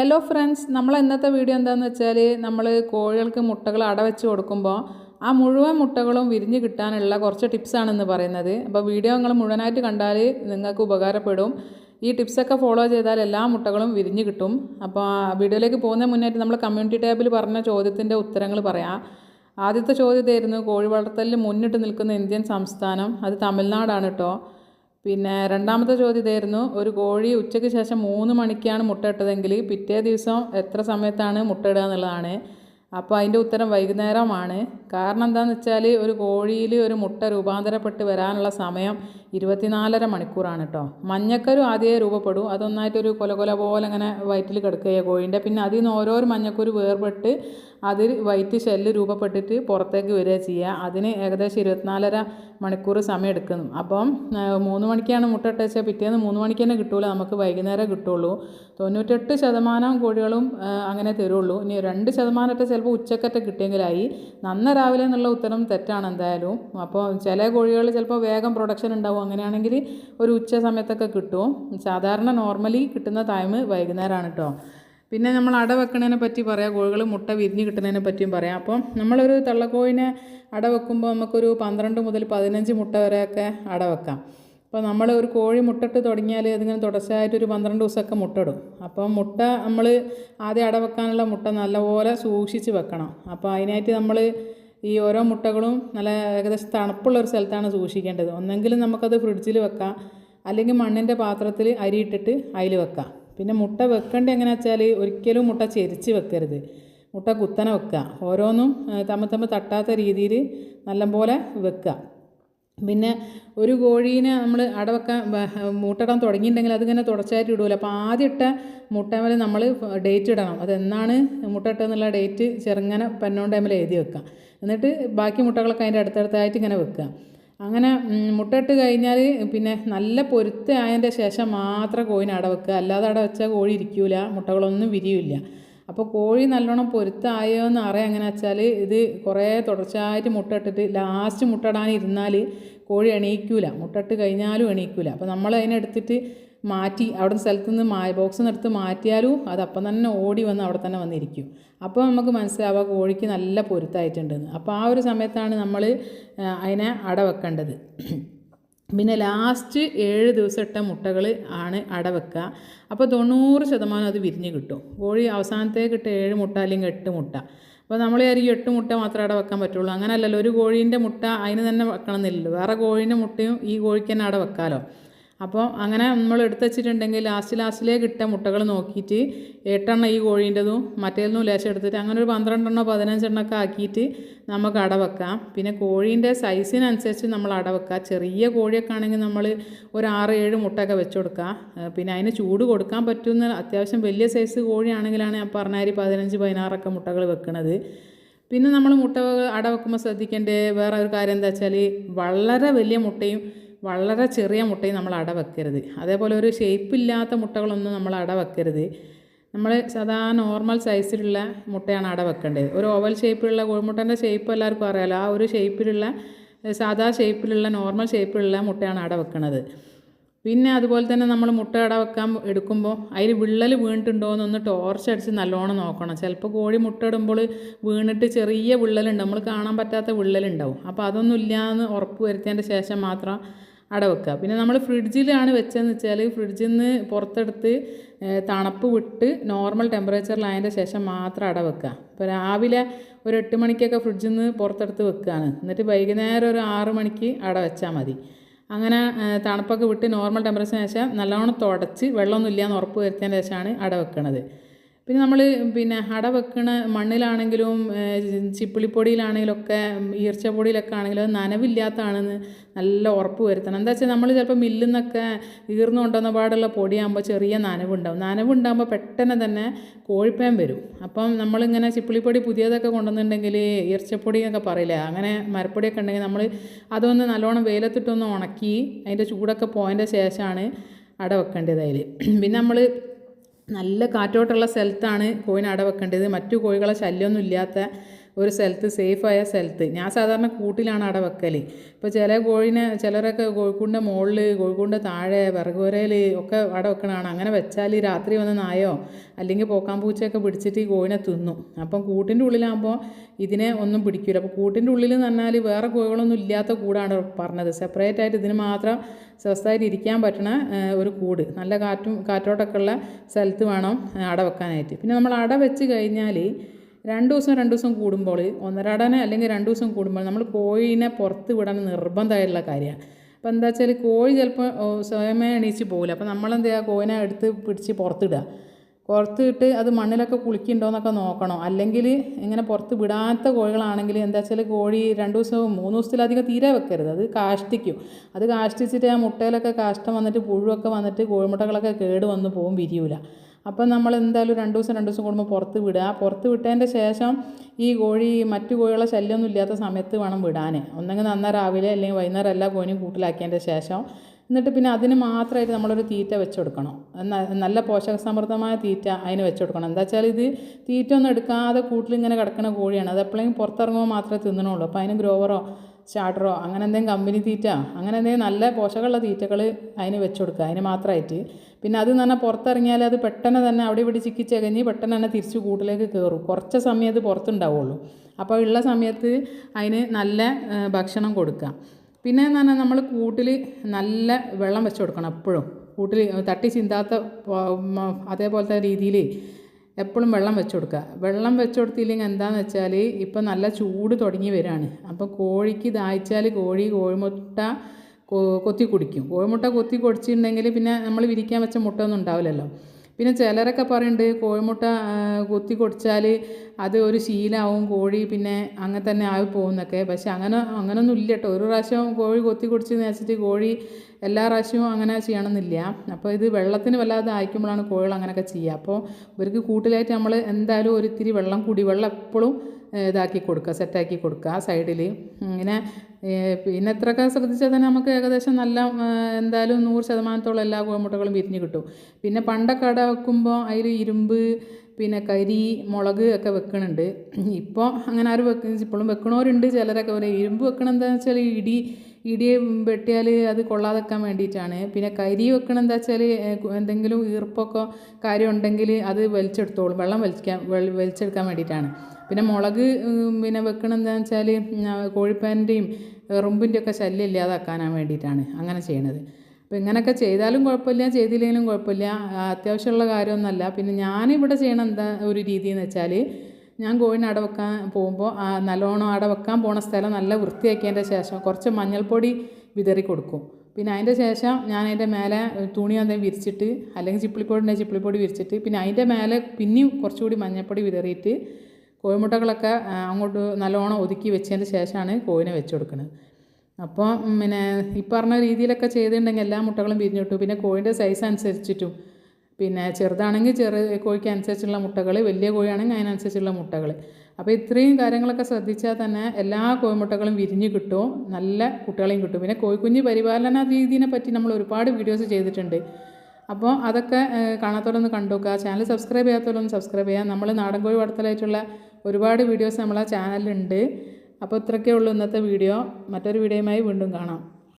Hello friends നമ്മൾ ഇന്നത്തെ video എന്താണെന്ന് വെച്ചാൽ നമ്മൾ കോഴികൾക്ക് മുട്ടകൾ അടവെച്ച് കൊടുക്കുമ്പോൾ ആ മുഴുവൻ മുട്ടകളും വിരിഞ്ഞ് കിട്ടാനുള്ള കുറച്ച് ടിപ്സാണെന്ന് പറയുന്നത്. അപ്പോൾ വീഡിയോ നിങ്ങൾ മുഴുവനായിട്ട് കണ്ടാൽ നിങ്ങൾക്ക് ഉപകാരപ്പെടും. ഈ ടിപ്സൊക്കെ ഫോളോ ചെയ്താൽ എല്ലാ മുട്ടകളും വിരിഞ്ഞ് കിട്ടും. അപ്പോൾ വീഡിയോയിലേക്ക് പോകുന്ന മുന്നേറ്റ് നമ്മൾ കമ്മ്യൂണിറ്റി ടാബിൽ പറഞ്ഞ ചോദ്യത്തിന്റെ ഉത്തരങ്ങൾ പറയാം. ആദ്യത്തെ ചോദ്യത്തായിരുന്നു കോഴി വളർത്തലിൽ മുന്നിട്ട് നിൽക്കുന്ന ഇന്ത്യൻ സംസ്ഥാനം അത് തമിഴ്നാടാണ് കേട്ടോ പിന്നെ രണ്ടാമത്തെ ചോദ്യം ഇതായിരുന്നു ഒരു കോഴി ഉച്ചയ്ക്ക് ശേഷം മൂന്ന് മണിക്കാണ് മുട്ടയിട്ടതെങ്കിൽ പിറ്റേ ദിവസം എത്ര സമയത്താണ് മുട്ട ഇടുക എന്നുള്ളതാണ്. അപ്പോൾ അതിന്റെ ഉത്തരം വൈകുന്നേരമാണ്. കാരണം എന്താണെന്ന് വെച്ചാൽ ഒരു കോഴിയിൽ ഒരു മുട്ട രൂപാന്തരപ്പെട്ട് വരാനുള്ള സമയം ഇരുപത്തിനാലര മണിക്കൂറാണ് കേട്ടോ. മഞ്ഞക്കരു ആദ്യമേ രൂപപ്പെടും അതൊന്നായിട്ടൊരു കൊല കൊല പോലെ അങ്ങനെ വയറ്റിൽ കിടക്കുകയാണ് കോഴീന്റെ. പിന്നെ അതിൽ നിന്ന് ഓരോരോ മഞ്ഞക്കുരു വേർപെട്ട് അതിൽ വൈറ്റ് ഷെല്ല് രൂപപ്പെട്ടിട്ട് പുറത്തേക്ക് വരിക ചെയ്യുക. അതിന് ഏകദേശം ഇരുപത്തിനാലര മണിക്കൂർ സമയം എടുക്കുന്നു അപ്പം മൂന്ന് മണിക്കാണ് മുട്ട ഇട്ടുവെച്ചാൽ പിറ്റേന്ന് മൂന്ന് മണിക്ക് തന്നെ കിട്ടൂല. നമുക്ക് വൈകുന്നേരം കിട്ടുള്ളൂ. തൊണ്ണൂറ്റെട്ട് ശതമാനം കോഴികളും അങ്ങനെ തരുള്ളൂ. ഇനി രണ്ട് ശതമാനത്തെ ചിലപ്പോൾ ഉച്ചക്കറ്റ കിട്ടിയെങ്കിലായി. നന്ന രാവിലെ എന്നുള്ള ഉത്തരം തെറ്റാണ് എന്തായാലും. അപ്പോൾ ചില കോഴികൾ ചിലപ്പോൾ വേഗം പ്രൊഡക്ഷൻ ഉണ്ടാവും. അങ്ങനെയാണെങ്കിൽ ഒരു ഉച്ച സമയത്തൊക്കെ കിട്ടും. സാധാരണ നോർമലി കിട്ടുന്ന ടൈം വൈകുന്നേരമാണ് കേട്ടോ. പിന്നെ നമ്മൾ അട വെക്കണതിനെ പറ്റി പറയാം കോഴികൾ മുട്ട വിരിഞ്ഞ് കിട്ടുന്നതിനെ പറ്റിയും പറയാം. അപ്പം നമ്മളൊരു തള്ളക്കോഴിനെ അട വെക്കുമ്പോൾ നമുക്കൊരു പന്ത്രണ്ട് മുതൽ പതിനഞ്ച് മുട്ട വരെയൊക്കെ അട വെക്കാം. അപ്പോൾ നമ്മൾ ഒരു കോഴി മുട്ടിട്ട് തുടങ്ങിയാൽ അതിങ്ങനെ തുടർച്ചയായിട്ട് ഒരു പന്ത്രണ്ട് ദിവസമൊക്കെ മുട്ടയിടും അപ്പം മുട്ട നമ്മൾ ആദ്യം അട വെക്കാനുള്ള മുട്ട നല്ലപോലെ സൂക്ഷിച്ച് വെക്കണം. അപ്പോൾ അതിനായിട്ട് നമ്മൾ ഈ ഓരോ മുട്ടകളും നല്ല ഏകദേശം തണുപ്പുള്ള ഒരു സ്ഥലത്താണ് സൂക്ഷിക്കേണ്ടത്. ഒന്നെങ്കിലും നമുക്കത് ഫ്രിഡ്ജിൽ വെക്കാം. അല്ലെങ്കിൽ മണ്ണിന്റെ പാത്രത്തിൽ അരിയിട്ടിട്ട് അതിൽ വെക്കാം. പിന്നെ മുട്ട വെക്കേണ്ടത് എങ്ങനെയാ വെച്ചാൽ ഒരിക്കലും മുട്ട ചെരിച്ച് വെക്കരുത്. മുട്ട കുത്തനെ വെക്കുക. ഓരോന്നും തമ്മ തമ്മിൽ തമ്മിൽ തട്ടാത്ത രീതിയിൽ നല്ലപോലെ വെക്കുക. പിന്നെ ഒരു കോഴീനെ നമ്മൾ അടവെക്കാൻ മുട്ടയിടാൻ തുടങ്ങിയിട്ടുണ്ടെങ്കിൽ അതിങ്ങനെ തുടർച്ചയായിട്ട് ഇടൂല. അപ്പോൾ ആദ്യം ഇട്ട മുട്ടമേൽ നമ്മൾ ഡേറ്റ് ഇടണം. അതെന്നാണ് മുട്ട ഇട്ടെന്നുള്ള ഡേറ്റ് ചെറുങ്ങനെ ടൈമിൽ എഴുതി വെക്കുക. എന്നിട്ട് ബാക്കി മുട്ടകളൊക്കെ അതിന്റെ അടുത്തടുത്തായിട്ട് ഇങ്ങനെ വെക്കുക. അങ്ങനെ മുട്ടയിട്ട് കഴിഞ്ഞാൽ പിന്നെ നല്ല പൊരുത്തമായതിന്റെ ശേഷം മാത്രം കോഴിനെ അട വെക്കുക. അല്ലാതെ അട വെച്ചാൽ കോഴി ഇരിക്കില്ല മുട്ടകളൊന്നും വിരിയില്ല. അപ്പോൾ കോഴി നല്ലോണം പൊരുത്തായോ എന്ന് അറിയാം. എങ്ങനെ വെച്ചാൽ ഇത് കുറേ തുടർച്ചയായിട്ട് മുട്ട ഇട്ടിട്ട് ലാസ്റ്റ് മുട്ട ഇടാൻ ഇരുന്നാൽ കോഴി എണീക്കൂല മുട്ടട്ട് കഴിഞ്ഞാലും എണീക്കൂല. അപ്പോൾ നമ്മൾ അതിനെടുത്തിട്ട് മാറ്റി അവിടെ സ്ഥലത്ത് നിന്ന് മാ ബോക്സിൽ നിന്ന് എടുത്ത് മാറ്റിയാലും അത് അപ്പം തന്നെ ഓടി വന്ന് അവിടെ തന്നെ വന്നിരിക്കും. അപ്പോൾ നമുക്ക് മനസ്സിലാവുക കോഴിക്ക് നല്ല പൊരുത്തായിട്ടുണ്ടെന്ന്. അപ്പോൾ ആ ഒരു സമയത്താണ് നമ്മൾ അതിനെ അട വെക്കേണ്ടത് പിന്നെ ലാസ്റ്റ് ഏഴ് ദിവസം ഇട്ട മുട്ടകൾ ആണ് അട വെക്കുക അപ്പോൾ തൊണ്ണൂറ് ശതമാനം അത് വിരിഞ്ഞ് കിട്ടും. കോഴി അവസാനത്തേക്ക് ഇട്ട ഏഴ് മുട്ട അല്ലെങ്കിൽ എട്ട് മുട്ട. അപ്പോൾ നമ്മൾ വിചാരിക്കും എട്ട് മുട്ട മാത്രമേ അവിടെ വെക്കാൻ പറ്റുള്ളൂ. അങ്ങനെയല്ലല്ലോ ഒരു കോഴീന്റെ മുട്ട അതിന് തന്നെ വെക്കണം എന്നില്ലല്ലോ വേറെ കോഴീന്റെ മുട്ടയും ഈ കോഴിക്ക് തന്നെ അവിടെ വെക്കാമല്ലോ അപ്പോൾ അങ്ങനെ നമ്മൾ എടുത്ത് വെച്ചിട്ടുണ്ടെങ്കിൽ ലാസ്റ്റ് ലാസ്റ്റിലേക്ക് കിട്ടിയ മുട്ടകൾ നോക്കിയിട്ട് എട്ടെണ്ണം ഈ കോഴീന്റെതും മറ്റേതിനും ലേശം എടുത്തിട്ട് അങ്ങനെ ഒരു പന്ത്രണ്ടെണ്ണോ പതിനഞ്ചെണ്ണോ ഒക്കെ ആക്കിയിട്ട് നമുക്ക് അടവെക്കാം പിന്നെ കോഴീന്റെ സൈസിനനുസരിച്ച് നമ്മൾ അടവെക്കുക ചെറിയ കോഴിയൊക്കെ ആണെങ്കിൽ നമ്മൾ ഒരു ആറ് ഏഴ് മുട്ടയൊക്കെ വെച്ച് കൊടുക്കാം പിന്നെ അതിന് ചൂട് കൊടുക്കാൻ പറ്റുന്ന അത്യാവശ്യം വലിയ സൈസ് കോഴിയാണെങ്കിലാണ് ഞാൻ പറഞ്ഞാൽ പതിനഞ്ച് പതിനാറൊക്കെ മുട്ടകൾ വെക്കുന്നത് പിന്നെ നമ്മൾ മുട്ട അട വെക്കുമ്പോൾ ശ്രദ്ധിക്കേണ്ട വേറെ ഒരു കാര്യം എന്താ വെച്ചാൽ വളരെ വലിയ മുട്ടയും വളരെ ചെറിയ മുട്ടയും നമ്മൾ അട വെക്കരുത്. അതേപോലെ ഒരു ഷേപ്പ് ഇല്ലാത്ത മുട്ടകളൊന്നും നമ്മൾ അട വെക്കരുത്. നമ്മൾ സാധാ നോർമൽ സൈസിലുള്ള മുട്ടയാണ് അട വെക്കേണ്ടത്. ഒരു ഓവൽ ഷേപ്പിലുള്ള കോഴിമുട്ടന്റെ ഷേപ്പ് എല്ലാവർക്കും അറിയാലോ. ആ ഒരു ഷേപ്പിലുള്ള സാധാ ഷേപ്പിലുള്ള നോർമൽ ഷേപ്പിലുള്ള മുട്ടയാണ് അട വെക്കുന്നത് പിന്നെ അതുപോലെ തന്നെ നമ്മൾ മുട്ട അട വെക്കാൻ എടുക്കുമ്പോൾ അതിൽ വിള്ളൽ വീണിട്ടുണ്ടോ എന്നൊന്ന് ടോർച്ച് അടിച്ച് നല്ലോണം നോക്കണം. ചിലപ്പോൾ കോഴി മുട്ട ഇടുമ്പോൾ വീണിട്ട് ചെറിയ വിള്ളലുണ്ട് നമ്മൾ കാണാൻ പറ്റാത്ത വിള്ളലുണ്ടാവും. അപ്പോൾ അതൊന്നും ഇല്ലയെന്ന് ഉറപ്പ് വരുത്തിയതിന്റെ ശേഷം മാത്രം അട വെക്കുക. പിന്നെ നമ്മൾ ഫ്രിഡ്ജിലാണ് വെച്ചതെന്ന് വെച്ചാൽ ഫ്രിഡ്ജിൽ നിന്ന് പുറത്തെടുത്ത് തണുപ്പ് വിട്ട് നോർമൽ ടെമ്പറേച്ചറിലായതിന്റെ ശേഷം മാത്രം അട വെക്കുക. ഇപ്പോൾ രാവിലെ ഒരു എട്ട് മണിക്കൊക്കെ ഫ്രിഡ്ജിൽ നിന്ന് പുറത്തെടുത്ത് വെക്കുകയാണ്. എന്നിട്ട് വൈകുന്നേരം ഒരു ആറ് മണിക്ക് അട വെച്ചാൽ മതി. അങ്ങനെ തണുപ്പൊക്കെ വിട്ട് നോർമൽ ടെമ്പറേച്ചറിന് ശേഷം നല്ലോണം തുടച്ച് വെള്ളമൊന്നും ഇല്ലയെന്ന് ഉറപ്പ് വരുത്തിയതിന് ശേഷമാണ് അട വെക്കണത്. പിന്നെ നമ്മൾ പിന്നെ അട വെക്കണ മണ്ണിലാണെങ്കിലും ചിപ്പിളിപ്പൊടിയിലാണെങ്കിലും ഒക്കെ ഈർച്ചപ്പൊടിയിലൊക്കെ ആണെങ്കിലും അത് നനവില്ലാത്തതാണെന്ന് നല്ല ഉറപ്പ് വരുത്തണം. എന്താ വെച്ചാൽ നമ്മൾ ചിലപ്പോൾ മില്ലിൽ നിന്നൊക്കെ ഈർന്നു കൊണ്ടുവന്ന പാടുള്ള പൊടിയാകുമ്പോൾ ചെറിയ നനവുണ്ടാവും. നനവുണ്ടാകുമ്പോൾ പെട്ടെന്ന് തന്നെ കോഴിപ്പേൻ വരും. അപ്പം നമ്മളിങ്ങനെ ചിപ്പിളിപ്പൊടി പുതിയതൊക്കെ കൊണ്ടുവന്നിട്ടുണ്ടെങ്കിൽ ഈർച്ചപ്പൊടി എന്നൊക്കെ പറയില്ലേ അങ്ങനെ മരപ്പൊടിയൊക്കെ ഉണ്ടെങ്കിൽ നമ്മൾ അതൊന്ന് നല്ലോണം വെയിലത്തിട്ടൊന്ന് ഉണക്കി അതിന്റെ ചൂടൊക്കെ പോയതിന്റെ ശേഷമാണ് അട വെക്കേണ്ടത് അതിൽ പിന്നെ നമ്മൾ നല്ല കാറ്റോട്ടുള്ള സ്ഥലത്താണ് കോഴിനെ അട വെക്കേണ്ടത് മറ്റു കോഴികളെ ശല്യമൊന്നും ഇല്ലാത്ത ഒരു സ്ഥലത്ത് സേഫായ സ്ഥലത്ത്. ഞാൻ സാധാരണ കൂട്ടിലാണ് അവിടെ വെക്കൽ ഇപ്പോൾ ചില കോഴിനെ ചിലരൊക്കെ കോഴിക്കൂടിന്റെ മുകളിൽ കോഴിക്കൂടിന്റെ താഴെ വിറകുവരയിൽ ഒക്കെ അവിടെ വെക്കണതാണ്. അങ്ങനെ വെച്ചാൽ രാത്രി വന്ന് നായോ അല്ലെങ്കിൽ പോക്കാൻ പൂച്ചയൊക്കെ പിടിച്ചിട്ട് ഈ കോഴിനെ തിന്നും. അപ്പം കൂട്ടിന്റെ ഉള്ളിലാകുമ്പോൾ ഇതിനെ ഒന്നും പിടിക്കില്ല അപ്പോൾ കൂട്ടിന്റെ ഉള്ളിൽ എന്ന് പറഞ്ഞാൽ വേറെ കോഴികളൊന്നും ഇല്ലാത്ത കൂടാണ് പറഞ്ഞത്. സെപ്പറേറ്റ് ആയിട്ട് ഇതിന് മാത്രം സ്വസ്ഥമായിട്ട് ഇരിക്കാൻ പറ്റണ ഒരു കൂട്. നല്ല കാറ്റും കാറ്റോട്ടൊക്കെ ഉള്ള സ്ഥലത്ത് വേണം അട വെക്കാനായിട്ട്. പിന്നെ നമ്മൾ അട വെച്ച് കഴിഞ്ഞാൽ രണ്ട് ദിവസം രണ്ട് ദിവസം കൂടുമ്പോൾ ഒന്നരാടനെ അല്ലെങ്കിൽ രണ്ട് ദിവസം കൂടുമ്പോൾ നമ്മൾ കോഴീനെ പുറത്ത് വിടാൻ നിർബന്ധമായിട്ടുള്ള കാര്യമാണ്. അപ്പോൾ എന്താ വെച്ചാൽ കോഴി ചിലപ്പോൾ സ്വയമേ എണീച്ച് പോകില്ല അപ്പോൾ നമ്മളെന്ത് ചെയ്യുക കോഴിനെ എടുത്ത് പിടിച്ച് പുറത്തിടുക. പുറത്തിട്ട് അത് മണ്ണിലൊക്കെ കുളിക്കുന്നുണ്ടോയെന്നൊക്കെ നോക്കണം. അല്ലെങ്കിൽ ഇങ്ങനെ പുറത്ത് വിടാത്ത കോഴികളാണെങ്കിൽ എന്താ വെച്ചാൽ കോഴി രണ്ട് ദിവസവും മൂന്ന് ദിവസത്തിലധികം തീരെ വെക്കരുത്. അത് കാഷ്ടിക്കും. അത് കാഷ്ടിച്ചിട്ട് ആ മുട്ടയിലൊക്കെ കാഷ്ടം വന്നിട്ട് പുഴുവൊക്കെ വന്നിട്ട് കോഴിമുട്ടകളൊക്കെ കേട് വന്ന് പോകും വിരിയൂല. അപ്പം നമ്മൾ എന്തായാലും രണ്ട് ദിവസം രണ്ട് ദിവസം കൂടുമ്പോൾ പുറത്ത് വിടുക. പുറത്ത് വിട്ടതിന്റെ ശേഷം ഈ കോഴി മറ്റു കോഴികളെ ശല്യമൊന്നും ഇല്ലാത്ത സമയത്ത് വേണം വിടാൻ ഒന്നെങ്കിൽ നന്ന രാവിലെ അല്ലെങ്കിൽ വൈകുന്നേരം എല്ലാ കോഴിയും കൂട്ടിലാക്കിയതിന്റെ ശേഷം എന്നിട്ട് പിന്നെ അതിന് മാത്രമായിട്ട് നമ്മളൊരു തീറ്റ വെച്ച് കൊടുക്കണം നല്ല പോഷകസമൃദ്ധമായ തീറ്റ അതിന് വെച്ച് കൊടുക്കണം എന്താ വെച്ചാൽ ഇത് തീറ്റ ഒന്നും എടുക്കാതെ കൂട്ടിലിങ്ങനെ കിടക്കുന്ന കോഴിയാണ്. അത് എപ്പോഴെങ്കിലും പുറത്തിറങ്ങുമ്പോൾ മാത്രമേ തിന്നണുള്ളൂ. അപ്പോൾ അതിന് ഗ്രോവറോ സ്റ്റാർട്ടറോ അങ്ങനെ എന്തെങ്കിലും കമ്പനി തീറ്റ അങ്ങനെ എന്തെങ്കിലും നല്ല പോഷകമുള്ള തീറ്റകൾ അതിന് വെച്ച് കൊടുക്കുക അതിന് മാത്രമായിട്ട് പിന്നെ അത് പറഞ്ഞാൽ പുറത്തിറങ്ങിയാൽ അത് പെട്ടെന്ന് തന്നെ അവിടെ ഇവിടെ ചിക്കിച്ചകഞ്ഞ് പെട്ടെന്ന് തന്നെ തിരിച്ച് കൂട്ടിലേക്ക് കയറും കുറച്ച് സമയം അത് പുറത്തുണ്ടാവുള്ളൂ. അപ്പോൾ ഉള്ള സമയത്ത് അതിന് നല്ല ഭക്ഷണം കൊടുക്കുക പിന്നെ എന്ന് പറഞ്ഞാൽ നമ്മൾ കൂട്ടിൽ നല്ല വെള്ളം വെച്ച് കൊടുക്കണം എപ്പോഴും. കൂട്ടിൽ തട്ടി ചിന്താത്ത അതേപോലത്തെ രീതിയിൽ എപ്പോഴും വെള്ളം വെച്ച് കൊടുക്കുക. വെള്ളം വെച്ച് കൊടുത്തില്ലെങ്കിൽ എന്താണെന്ന് വെച്ചാൽ ഇപ്പം നല്ല ചൂട് തുടങ്ങി വരികയാണ് അപ്പോൾ കോഴിക്ക് ദാഹിച്ചാൽ കോഴി കോഴിമുട്ട കൊത്തി കുടിക്കും. കോഴിമുട്ട കൊത്തി കുടിച്ചിട്ടുണ്ടെങ്കിൽ പിന്നെ നമ്മൾ വിരിക്കാൻ വെച്ച മുട്ട ഒന്നും ഉണ്ടാവില്ലല്ലോ. പിന്നെ ചിലരൊക്കെ പറയുന്നുണ്ട് കോഴിമുട്ട കൊത്തി കുടിച്ചാൽ അത് ഒരു ശീലമാവും കോഴി പിന്നെ അങ്ങനെ തന്നെ ആയി പോകുന്നൊക്കെ. പക്ഷെ അങ്ങനെ അങ്ങനൊന്നും ഇല്ല കേട്ടോ. ഒരു പ്രാവശ്യം കോഴി കൊത്തി കുടിച്ചെന്ന് വെച്ചിട്ട് കോഴി എല്ലാ പ്രാവശ്യവും അങ്ങനെ ചെയ്യണമെന്നില്ല. അപ്പോൾ ഇത് വെള്ളത്തിന് വല്ലാതെ അയക്കുമ്പോഴാണ് കോഴികൾ അങ്ങനെയൊക്കെ ചെയ്യുക. അപ്പോൾ ഇവർക്ക് കൂട്ടിലായിട്ട് നമ്മൾ എന്തായാലും ഒരിത്തിരി വെള്ളം കുടിവെള്ളം എപ്പോഴും ഇതാക്കി കൊടുക്കുക സെറ്റാക്കി കൊടുക്കുക ആ സൈഡിൽ ഇങ്ങനെ പിന്നെ എത്രയൊക്കെ ശ്രദ്ധിച്ചാൽ തന്നെ നമുക്ക് ഏകദേശം നല്ല എന്തായാലും നൂറ് ശതമാനത്തോളം എല്ലാ കോമുട്ടകളും വിരിഞ്ഞ് കിട്ടും. പിന്നെ പണ്ടൊക്കെ അട വെക്കുമ്പോൾ അതിൽ ഇരുമ്പ് പിന്നെ കരി മുളക് ഒക്കെ വെക്കണുണ്ട്. ഇപ്പോൾ അങ്ങനെ ആരും വെക്ക ഇപ്പോഴും വെക്കണവരുണ്ട്. ചിലരൊക്കെ പറയും ഇരുമ്പ് വെക്കണം എന്താണെന്ന് വെച്ചാൽ ഇടി ഇടിയെ വെട്ടിയാൽ അത് കൊള്ളാതെക്കാൻ വേണ്ടിയിട്ടാണ്. പിന്നെ കരി വെക്കണം എന്താ വെച്ചാൽ എന്തെങ്കിലും ഈർപ്പൊക്കെ കാര്യം ഉണ്ടെങ്കിൽ അത് വലിച്ചെടുത്തോളും. വെള്ളം വലിക്കാൻ വലിച്ചെടുക്കാൻ വേണ്ടിയിട്ടാണ്. പിന്നെ മുളക് പിന്നെ വെക്കണം എന്താണെന്ന് വെച്ചാൽ കോഴിപ്പാന്റെയും എറുമ്പിന്റെ ഒക്കെ ശല്യം ഇല്ലാതാക്കാനാൻ വേണ്ടിയിട്ടാണ് അങ്ങനെ ചെയ്യണത്. അപ്പോൾ ഇങ്ങനെയൊക്കെ ചെയ്താലും കുഴപ്പമില്ല ചെയ്തില്ലെങ്കിലും കുഴപ്പമില്ല. അത്യാവശ്യമുള്ള കാര്യമൊന്നുമല്ല. പിന്നെ ഞാനിവിടെ ചെയ്യണ എന്താ ഒരു രീതി എന്ന് വെച്ചാൽ ഞാൻ കോഴിനെ അട വെക്കാൻ പോകുമ്പോൾ നല്ലോണം അട വെക്കാൻ പോണ സ്ഥലം നല്ല വൃത്തിയാക്കിയതിന്റെ ശേഷം കുറച്ച് മഞ്ഞൾപ്പൊടി വിതറി കൊടുക്കും. പിന്നെ അതിന്റെ ശേഷം ഞാൻ അതിന്റെ മേലെ തുണി എന്തെങ്കിലും വിരിച്ചിട്ട് അല്ലെങ്കിൽ ചിപ്പിളിപ്പൊടി ഉണ്ടെങ്കിൽ ചിപ്പിളിപ്പൊടി വിരിച്ചിട്ട് പിന്നെ അതിന്റെ മേലെ പിന്നെയും കുറച്ചുകൂടി മഞ്ഞൾപ്പൊടി വിതറിയിട്ട് കോഴിമുട്ടകളൊക്കെ അങ്ങോട്ട് നല്ലോണം ഒതുക്കി വെച്ചതിന് ശേഷമാണ് കോഴിനെ വെച്ച് കൊടുക്കുന്നത് അപ്പോൾ പിന്നെ ഈ പറഞ്ഞ രീതിയിലൊക്കെ ചെയ്തിട്ടുണ്ടെങ്കിൽ എല്ലാ മുട്ടകളും പിരിഞ്ഞു കിട്ടും. പിന്നെ കോഴിന്റെ സൈസ് അനുസരിച്ചിട്ടും പിന്നെ ചെറുതാണെങ്കിൽ ചെറിയ കോഴിക്ക് അനുസരിച്ചുള്ള മുട്ടകൾ വലിയ കോഴിയാണെങ്കിൽ അതിനനുസരിച്ചുള്ള മുട്ടകൾ. അപ്പോൾ ഇത്രയും കാര്യങ്ങളൊക്കെ ശ്രദ്ധിച്ചാൽ തന്നെ എല്ലാ കോഴിമുട്ടകളും വിരിഞ്ഞ് കിട്ടും നല്ല കുട്ടികളെയും കിട്ടും. പിന്നെ കോഴിക്കുഞ്ഞ് പരിപാലന രീതിയെ പറ്റി നമ്മൾ ഒരുപാട് വീഡിയോസ് ചെയ്തിട്ടുണ്ട്. അപ്പോൾ അതൊക്കെ കാണാത്തവരൊന്ന് കണ്ടു നോക്കുക. ചാനൽ സബ്സ്ക്രൈബ് ചെയ്യാത്തവരൊന്ന് സബ്സ്ക്രൈബ് ചെയ്യാം നമ്മൾ നാടൻ കോഴി വളർത്തലായിട്ടുള്ള ഒരുപാട് വീഡിയോസ് നമ്മളെ ചാനലിലുണ്ട്. അപ്പോൾ ഇത്രയൊക്കെ ഉള്ളൂ ഇന്നത്തെ വീഡിയോ. മറ്റൊരു വീഡിയോയുമായി വീണ്ടും കാണാം.